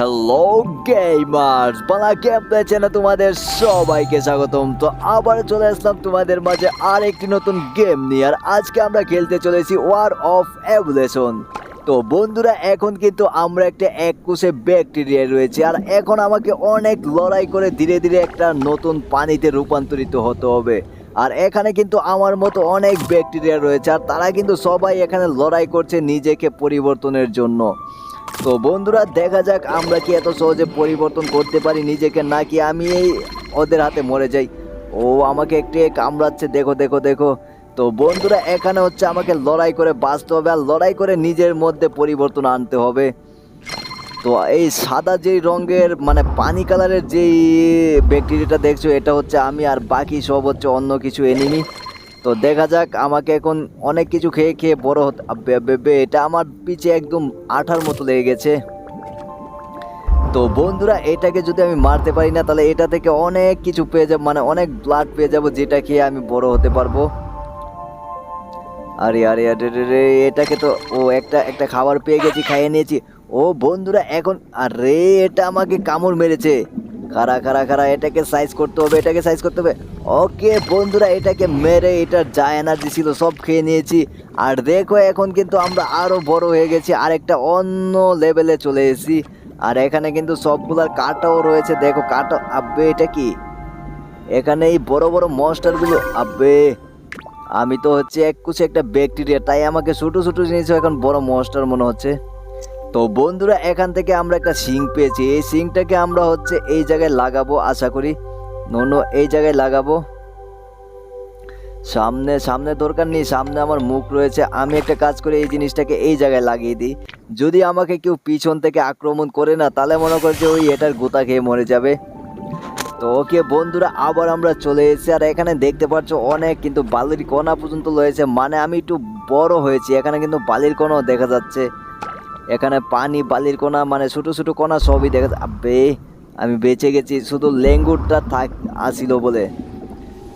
Hello gamers Bangla game চ্যানেলে তোমাদের সবাইকে স্বাগতম। তো আবার চলে আসলাম তোমাদের মাঝে আর একটি নতুন গেম নিয়ে। আর আজকে আমরা খেলতে চলেছি ওয়ার অফ এভুলেশন তো বন্ধুরা, এখন কিন্তু আমরা একটা এক কোষে ব্যাকটেরিয়া রয়েছে। আর এখন আমাকে অনেক লড়াই করে ধীরে ধীরে একটা নতুন পানিতে রূপান্তরিত হতে হবে। আর এখানে কিন্তু আমার মতো অনেক ব্যাকটেরিয়া রয়েছে। আর তারা কিন্তু সবাই এখানে লড়াই করছে নিজেকে পরিবর্তনের জন্য। তো বন্ধুরা, দেখা যাক আমরা কি এত সহজে পরিবর্তন করতে পারি নিজেকে, নাকি আমি এই ওদের হাতে মরে যাই। ও আমাকে একটু কামড়াচ্ছে, দেখো দেখো দেখো। তো বন্ধুরা, এখানে হচ্ছে আমাকে লড়াই করে বাঁচতে হবে, আর লড়াই করে নিজের মধ্যে পরিবর্তন আনতে হবে। তো এই সাদা যেই রঙের মানে পানি কালারের যেই ব্যাকটেরিয়াটা দেখছ, এটা হচ্ছে আমি, আর বাকি সব হচ্ছে অন্য কিছু এনিমি তো দেখা যাক আমাকে এখন অনেক কিছু খেয়ে খেয়ে বড় হতে এটা আমার পিছে একদম আঠার মতো লেগে গেছে। তো বন্ধুরা, এটাকে যদি আমি মারতে পারি না, তাহলে এটা থেকে অনেক কিছু পেয়ে যাব মানে অনেক ব্লাড পেয়ে যাব যেটা খেয়ে আমি বড় হতে পারব। আরে আরে আরে, রে এটাকে তো ও, একটা একটা খাবার পেয়ে গেছি, খাইয়ে নিয়েছি। ও বন্ধুরা, এখন আরে, এটা আমাকে কামড় মেরেছে। কারা কারা কারা এটাকে সাইজ করতে হবে, এটাকে সাইজ করতে হবে। ওকে, বন্ধুরা, এটাকে মেরে এটার যা এনার্জি ছিল সব খেয়ে নিয়েছি। আর দেখো, এখন কিন্তু আমরা আরও বড় হয়ে গেছি আর একটা অন্য লেভেলে চলে এসেছি। আর এখানে কিন্তু সবগুলার কাটাও রয়েছে, দেখো কাটা আব্বে, এটা কি? এখানে এই বড় বড় মনস্টারগুলো আব্বে, আমি তো হচ্ছে এক কুচে একটা ব্যাকটেরিয়া তাই আমাকে ছোটো ছোটো জিনিস এখন বড় মনস্টার মনে হচ্ছে। তো বন্ধুরা, এখান থেকে আমরা একটা সিং পেয়েছি, এই সিংটাকে আমরা হচ্ছে এই জায়গায় লাগাবো, আশা করি। নোনো এই জায়গায় লাগাবো। সামনে সামনে দরকার নেই, সামনে আমার মুখ রয়েছে। আমি একটা কাজ করে এই জিনিসটাকে এই জায়গায় লাগিয়ে দিই। যদি আমাকে কেউ পিছন থেকে আক্রমণ করে না, তাহলে মনে করে যে ওই এটার গোতা খেয়ে মরে যাবে। তো ওকে, বন্ধুরা, আবার আমরা চলে এসেছি। আর এখানে দেখতে পাচ্ছ অনেক কিন্তু বালির কণা পর্যন্ত রয়েছে। মানে আমি একটু বড় হয়েছি, এখানে কিন্তু বালির কণাও দেখা যাচ্ছে। এখানে পানি, বালির কণা মানে ছোটো ছোটো কণা সবই দেখা যা- আবে আমি বেঁচে গেছি, শুধু লেঙ্গুরটা থাক আসিল বলে।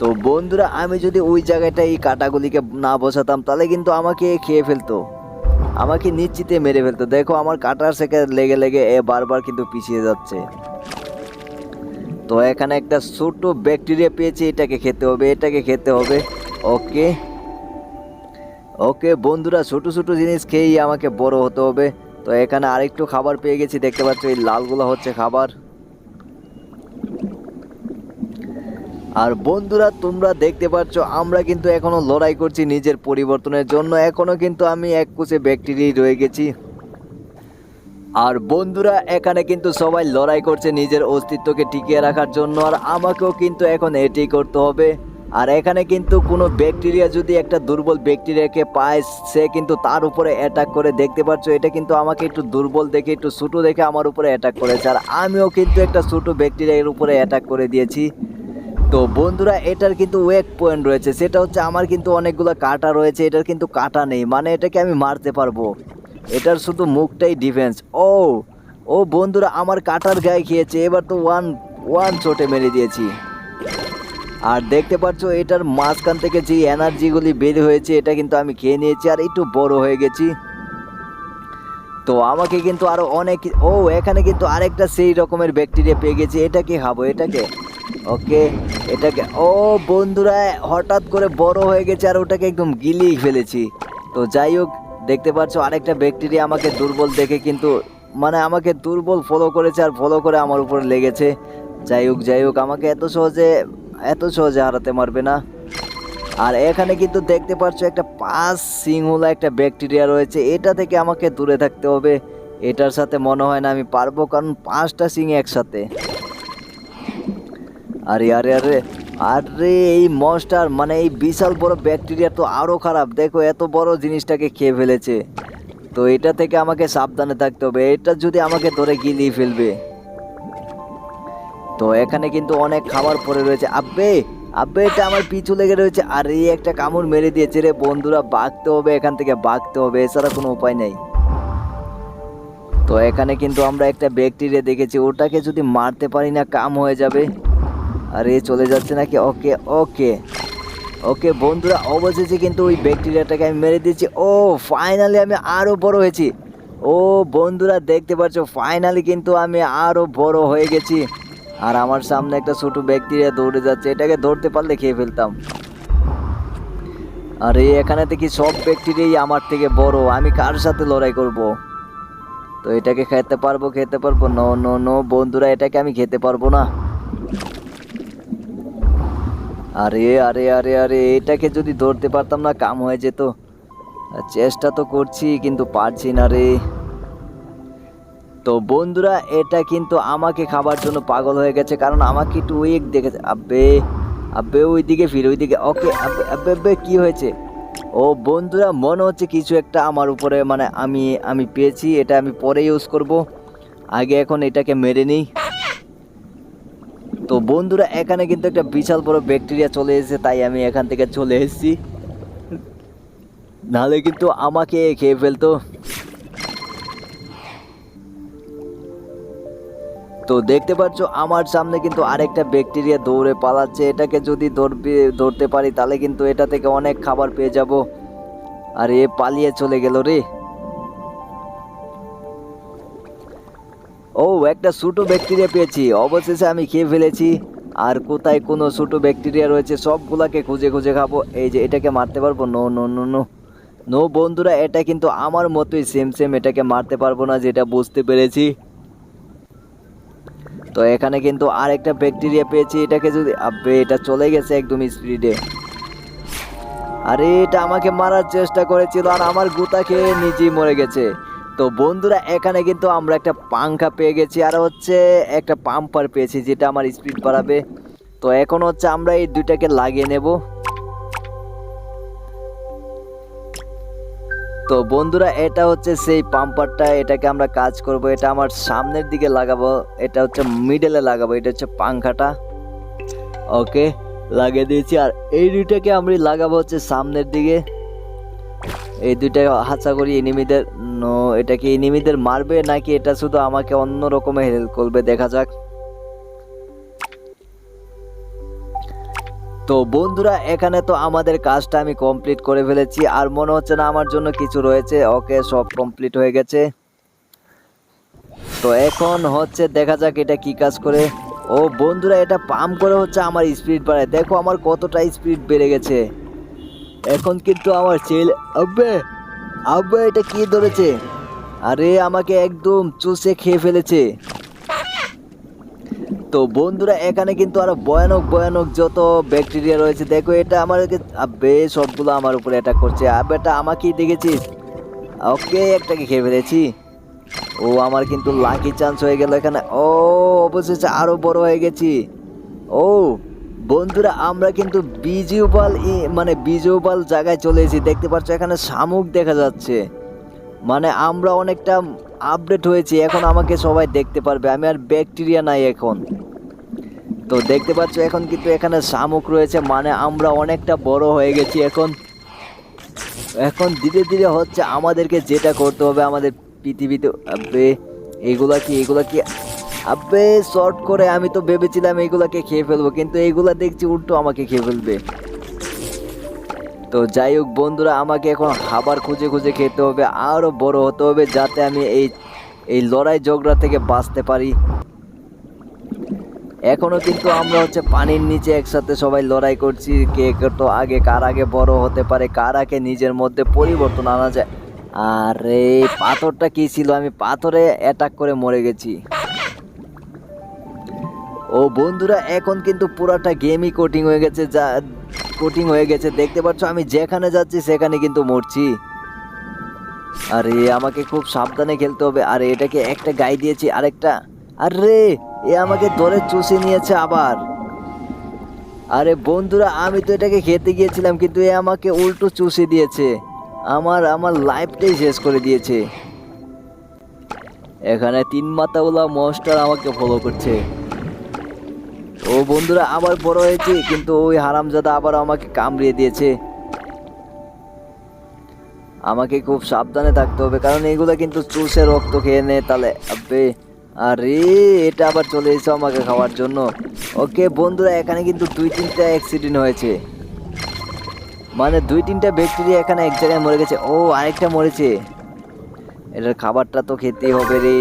তো বন্ধুরা, আমি যদি ওই জায়গাটা, এই কাটাগুলিকে না বসাতাম, তাহলে কিন্তু আমাকে খেয়ে ফেলতো। আমাকে নিশ্চিতে মেরে ফেলতো। দেখো, আমার কাটার সেকে লেগে লেগে এ বারবার কিন্তু পিছিয়ে যাচ্ছে। তো এখানে একটা ছোট ব্যাকটেরিয়া পেয়েছি, এটাকে খেতে হবে, এটাকে খেতে হবে। ওকে। ওকে, বন্ধুরা, ছোট ছোট জিনিস খেয়েই আমাকে বড় হতে হবে। তো এখানে আরেকটু খাবার পেয়ে গেছি, দেখতে পাচ্ছ, এই লালগুলো হচ্ছে খাবার। আর বন্ধুরা, তোমরা দেখতে পাচ্ছ, আমরা কিন্তু এখনও লড়াই করছি নিজের পরিবর্তনের জন্য। এখনও কিন্তু আমি এক কুচে ব্যাকটেরিয়াই রয়ে গেছি। আর বন্ধুরা, এখানে কিন্তু সবাই লড়াই করছে নিজের অস্তিত্বকে টিকিয়ে রাখার জন্য, আর আমাকেও কিন্তু এখন এটাই করতে হবে। আর এখানে কিন্তু কোনো ব্যাকটেরিয়া যদি একটা দুর্বল ব্যাকটেরিয়াকে পায়, সে কিন্তু তার উপরে অ্যাটাক করে। দেখতে পাচ্ছ, এটা কিন্তু আমাকে একটু দুর্বল দেখে, একটু ছোটো দেখে আমার উপরে অ্যাটাক করেছে। আর আমিও কিন্তু একটা ছোটো ব্যাকটেরিয়ার উপরে অ্যাটাক করে দিয়েছি। তো বন্ধুরা, এটার কিন্তু ওয়েক পয়েন্ট রয়েছে। সেটা হচ্ছে আমার কিন্তু অনেকগুলো কাটা রয়েছে, এটার কিন্তু কাটা নেই। মানে এটাকে আমি মারতে পারব। এটার শুধু মুখটাই ডিফেন্স ও ও বন্ধুরা, আমার কাটার গায়ে খেয়েছে। এবার তো ওয়ান ওয়ান চোটে মেরে দিয়েছি। আর দেখতে পাচ্ছ, এটার মাঝখান থেকে যে এনার্জিগুলি বের হয়েছে, এটা কিন্তু আমি খেয়ে নিয়েছি আর একটু বড় হয়ে গেছি। তো আমাকে কিন্তু আরও অনেক, ও, এখানে কিন্তু আরেকটা সেই রকমের ব্যাকটেরিয়া পেয়ে গেছি। এটাকে খাব? এটাকে? ওকে, এটাকে, ও বন্ধুরা, হঠাৎ করে বড় হয়ে গেছে আর ওটাকে একদম গিলিয়ে ফেলেছি। তো যাই হোক, দেখতে পাচ্ছ আরেকটা ব্যাকটেরিয়া আমাকে দুর্বল দেখে কিন্তু মানে আমাকে দুর্বল ফলো করেছে আর ফলো করে আমার উপরে লেগেছে। যাই হোক যাই হোক, আমাকে এত সহজে এত সহজে হারাতে মারবে না। আর এখানে কিন্তু দেখতে পাচ্ছ একটা পাঁচ সিংহলা একটা ব্যাকটেরিয়া রয়েছে। এটা থেকে আমাকে দূরে থাকতে হবে। এটার সাথে মনে হয় না আমি পারব, কারণ পাঁচটা সিং একসাথে। আরে আরে আরে আরে, এই মনস্টার মানে এই বিশাল বড় ব্যাকটেরিয়া তো আরও খারাপ। দেখো, এত বড় জিনিসটাকে খেয়ে ফেলেছে। তো এটা থেকে আমাকে সাবধানে থাকতে হবে। এটা যদি আমাকে ধরে গিলিয়ে ফেলবে। তো এখানে কিন্তু অনেক খাবার পড়ে রয়েছে। আব্বে আব্বে, এটা আমার পিছু লেগে রয়েছে। আর এই একটা কামড় মেরে দিয়েছে রে বন্ধুরা। বাগতে হবে এখান থেকে বাগতে হবে। এছাড়া কোনো উপায় নেই। তো এখানে কিন্তু আমরা একটা ব্যাকটেরিয়া দেখেছি। ওটাকে যদি মারতে পারি না, কাম হয়ে যাবে। আর এ চলে যাচ্ছে নাকি? ওকে ওকে। ওকে, বন্ধুরা, অবশেষে কিন্তু ওই ব্যাকটেরিয়াটাকে আমি মেরে দিয়েছি। ও ফাইনালি আমি আরও বড় হয়েছি। ও, বন্ধুরা, দেখতে পাচ্ছ ফাইনালি কিন্তু আমি আরও বড় হয়ে গেছি। আর আমার সামনে একটা ছোট ব্যাকটেরিয়া দৌড়ে যাচ্ছে। এটাকে ধরতে পারলে খেয়ে ফেলতাম। আর এই এখানে দেখি সব ব্যাকটেরিয়াই আমার থেকে বড়। আমি কার সাথে লড়াই করব? তো এটাকে খেতে পারব খেতে পারব? নো নো নো বন্ধুরা, এটাকে আমি খেতে পারব না। আরে আরে আরে আরে, এটাকে যদি ধরতে পারতাম না, কাম হয়ে যেত। চেষ্টা তো করছি, কিন্তু পারছি না রে। তো বন্ধুরা, এটা কিন্তু আমাকে খাবার জন্য পাগল হয়ে গেছে, কারণ আমাকে একটু উইক দেখেছে আব্বে আব্বে ওই ওইদিকে ফির, ওইদিকে ওকে, আব্বে আব্বে আব্বে, কি হয়েছে? ও বন্ধুরা, মনে হচ্ছে কিছু একটা আমার উপরে মানে আমি আমি পেয়েছি, এটা আমি পরে ইউজ করব। আগে এখন এটাকে মেরে নিই। তো বন্ধুরা, এখানে কিন্তু একটা বিশাল বড় ব্যাকটেরিয়া চলে এসেছে, তাই আমি এখান থেকে চলে এসেছি। নাহলে কিন্তু আমাকে খেয়ে ফেলতো। তো দেখতে পাচ্ছ, আমার সামনে কিন্তু আরেকটা ব্যাকটেরিয়া দৌড়ে পালাচ্ছে। এটাকে যদি ধরবে, ধরতে পারি, তাহলে কিন্তু এটা থেকে অনেক খাবার পেয়ে যাব। আর, এ পালিয়ে চলে গেল রে। ও একটা ছোটো ব্যাকটেরিয়া পেয়েছি। অবশেষে আমি খেয়ে ফেলেছি। আর কোথায় কোনো ছোটো ব্যাকটেরিয়া রয়েছে, সবগুলাকে খুঁজে খুঁজে খাব। এই যে, এটাকে মারতে পারব? No no no no. No, বন্ধুরা, এটা কিন্তু আমার মতোই সেম সেম এটাকে মারতে পারব না, যেটা বুঝতে পেরেছি। তো এখানে কিন্তু আরেকটা ব্যাকটেরিয়া পেয়েছি, এটাকে যদি আবে এটা চলে গেছে একদম স্পিডে আরে, এটা আমাকে মারার চেষ্টা করেছিল, আর আমার গুতা খেয়ে নিজেই মরে গেছে। তো বন্ধুরা, এখানে কিন্তু আমরা একটা পাংখা পেয়ে গেছি আর হচ্ছে একটা পাম্পার পেয়েছি যেটা আমার স্পিড বাড়াবে। তো এখন হচ্ছে আমরা এই দুইটাকে লাগিয়ে নেব। তো বন্ধুরা, এটা হচ্ছে সেই পাম্পারটা, এটাকে আমরা কাজ করব। এটা আমার সামনের দিকে লাগাবো, এটা হচ্ছে মিডলে লাগাবো, এটা হচ্ছে পাংখাটা। ওকে লাগিয়ে দিয়েছি আর এই দুইটাকে আমরা লাগাবো হচ্ছে সামনের দিকে। এই দুইটা হাঁচা করি এনিমিদের এটা কি এনিমিদের মারবে নাকি এটা শুধু আমাকে অন্য রকমে হেল্প করবে? দেখা যাক। তো বন্ধুরা, এখানে তো আমাদের কাজটা আমি কমপ্লিট করে ফেলেছি, আর মনে হচ্ছে না আমার জন্য কিছু রয়েছে। ওকে, সব কমপ্লিট হয়ে গেছে। তো এখন হচ্ছে দেখা যাক এটা কি কাজ করে। ও বন্ধুরা, এটা পাম্প করে হচ্ছে আমার স্পিড বাড়ায়। দেখো আমার কতটা স্পিড বেড়ে গেছে। এখন কিন্তু আমার ছেলে, আব্বে আব্বে, এটা কি ধরেছে? আরে, আমাকে একদম চুষে খেয়ে ফেলেছে। তো বন্ধুরা, এখানে কিন্তু আরও ভয়ানক ভয়ানক যত ব্যাকটেরিয়া রয়েছে, দেখো এটা আমার আবে সবগুলো আমার উপরে অ্যাটাক করছে। আবে এটা আমাকেই দেখেছিস? ওকে, একটাকে খেয়ে ফেলেছি। ও, আমার কিন্তু লাকি চান্স হয়ে গেল এখানে। ও, অবশেষে আরও বড় হয়ে গেছি। ও বন্ধুরা, আমরা কিন্তু বিজিউপাল মানে বিজিউপাল জায়গায় চলে এসেছি। দেখতে পাচ্ছ, এখানে শামুক দেখা যাচ্ছে। মানে আমরা অনেকটা আপডেট হয়েছি, এখন আমাকে সবাই দেখতে পারবে। আমি আর ব্যাকটেরিয়া নাই এখন। তো দেখতে পাচ্ছ, এখন কিন্তু এখানে শামুক রয়েছে মানে আমরা অনেকটা বড় হয়ে গেছি এখন। এখন ধীরে ধীরে হচ্ছে আমাদেরকে যেটা করতে হবে আমাদের পৃথিবীতে এগুলা কি এগুলা কি আবে শর্ট করে আমি তো ভেবেছিলাম এগুলাকে খেয়ে ফেলব, কিন্তু এইগুলা দেখছি উল্টো আমাকে খেয়ে ফেলবে। তো যাই হোক বন্ধুরা, আমাকে এখন খাবার খুঁজে খুঁজে খেতে হবে আরও বড় হতে হবে যাতে আমি এই এই লড়াই ঝগড়া থেকে বাঁচতে পারি। এখনও কিন্তু আমরা হচ্ছে পানির নিচে একসাথে সবাই লড়াই করছি, কে তো আগে, কার আগে বড় হতে পারে, কার আগে নিজের মধ্যে পরিবর্তন আনা যায়। আরে, পাথরটা কি ছিল? আমি পাথরে অ্যাটাক করে মরে গেছি। ও বন্ধুরা, এখন কিন্তু পুরাটা গেমই কোটিং হয়ে গেছে, যা কোটিং হয়ে গেছে। দেখতে পাচ্ছ, আমি যেখানে যাচ্ছি, সেখানে কিন্তু মরছি। আরে, আমাকে খুব সাবধানে খেলতে হবে। আরে, এটাকে একটা গাই দিয়েছি, আরেকটা। আরে, এ আমাকে ধরে চুষে নিয়েছে আবার। আরে, বন্ধুরা, আমি তো এটাকে খেতে গিয়েছিলাম, কিন্তু এ আমাকে উল্টো চুষে দিয়েছে। আমার আমার লাইফটাই শেষ করে দিয়েছে। এখানে তিন মাথাওয়ালা মস্টার আমাকে ফলো করছে। ও বন্ধুরা, আবার বড় হয়েছে, কিন্তু ওই হারামজাদা আবার আমাকে কামড়িয়ে দিয়েছে। আমাকে খুব সাবধানে থাকতে হবে, কারণ এগুলো কিন্তু চুষে রক্ত খেয়ে নেয় তাহলে আবে আরে, এটা আবার চলে এসেছে আমাকে খাওয়ার জন্য। ওকে, বন্ধুরা, এখানে কিন্তু দুই তিনটা অ্যাক্সিডেন্ট হয়েছে। মানে দুই তিনটা ব্যাকটেরিয়া এখানে এক জায়গায় মরে গেছে। ও, আরেকটা মরেছে। এটার খাবারটা তো খেতেই হবে রে।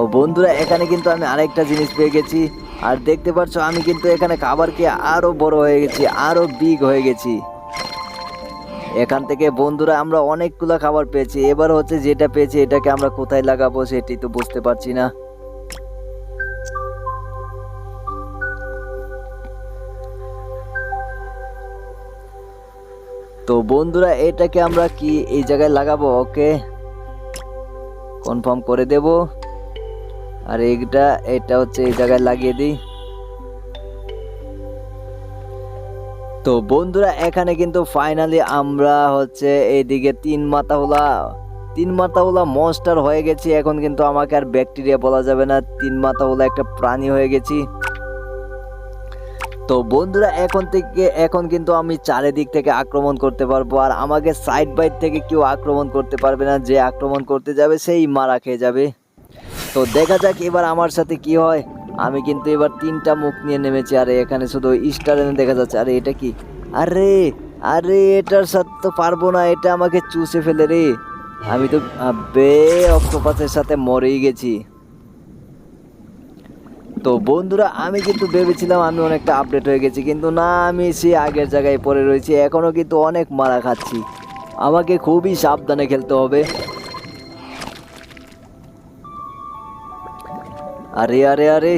ও বন্ধুরা, এখানে কিন্তু আমি আরেকটা জিনিস পেয়ে গেছি। আর দেখতে পাচ্ছ, আমি কিন্তু এখানে খাবার খেয়ে আরও বড় হয়ে গেছি আরও বিগ হয়ে গেছি। এখান থেকে বন্ধুরা, আমরা অনেকগুলো খাবার পেয়েছি। এবার হচ্ছে যেটা পেয়েছি, এটাকে আমরা কোথায় লাগাবো সেটি তো বুঝতে পারছি না। তো বন্ধুরা, এটাকে আমরা কি এই জায়গায় লাগাবো? ওকে কনফার্ম করে দেব। আর এইটা, এটা হচ্ছে এই জায়গায় লাগিয়ে দিই। তো বন্ধুরা, এখানে কিন্তু ফাইনালি আমরা হচ্ছে এইদিকে তিন মাথাওলা তিন মাথাওলা মনস্টার হয়ে গেছি। এখন কিন্তু আমাকে আর ব্যাকটেরিয়া বলা যাবে না, তিন মাথাওলা একটা প্রাণী হয়ে গেছি। তো বন্ধুরা, এখন থেকে, এখন কিন্তু আমি চারিদিক থেকে আক্রমণ করতে পারব। আর আমাকে সাইড বাইড থেকে কেউ আক্রমণ করতে পারবে না, যে আক্রমণ করতে যাবে, সেই মারা খেয়ে যাবে। তো দেখা যাক এবার আমার সাথে কি হয়। আমি কিন্তু এবার তিনটা মুখ নিয়ে নেমেছি, আরে এখানে শুধু স্টার এনে দেখা যাচ্ছে। আরে এটা কি? আরে আরে এটার সাথে তো পারব না, এটা আমাকে চুষে ফেলে রে। আমি তো বে অক্টোপাসের সাথে মরেই গেছি। তো বন্ধুরা, আমি কিন্তু ভেবেছিলাম আমি অনেকটা আপডেট হয়ে গেছি, কিন্তু না, আমি সে আগের জায়গায় পড়ে রয়েছি এখনও কিন্তু অনেক মারা খাচ্ছি। আমাকে খুবই সাবধানে খেলতে হবে। আরে আরে আরে।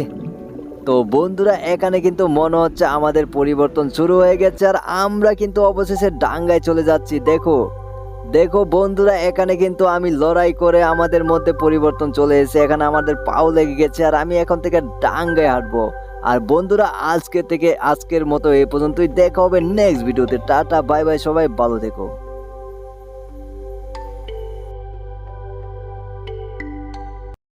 তো বন্ধুরা, এখানে কিন্তু মনে হচ্ছে আমাদের পরিবর্তন শুরু হয়ে গেছে আর আমরা কিন্তু অবশেষে ডাঙ্গায় চলে যাচ্ছি, দেখো। দেখো বন্ধুরা, এখানে কিন্তু আমি লড়াই করে আমাদের মধ্যে পরিবর্তন চলে এসেছে। এখানে আমাদের পাও লেগে গেছে আর আমি এখন থেকে ডাঙ্গায় হাঁটবো। আর বন্ধুরা, আজকে থেকে, আজকের মতো এ পর্যন্তই। দেখা হবে নেক্সট ভিডিওতে টাটা বাই বাই সবাই ভালো থেকো।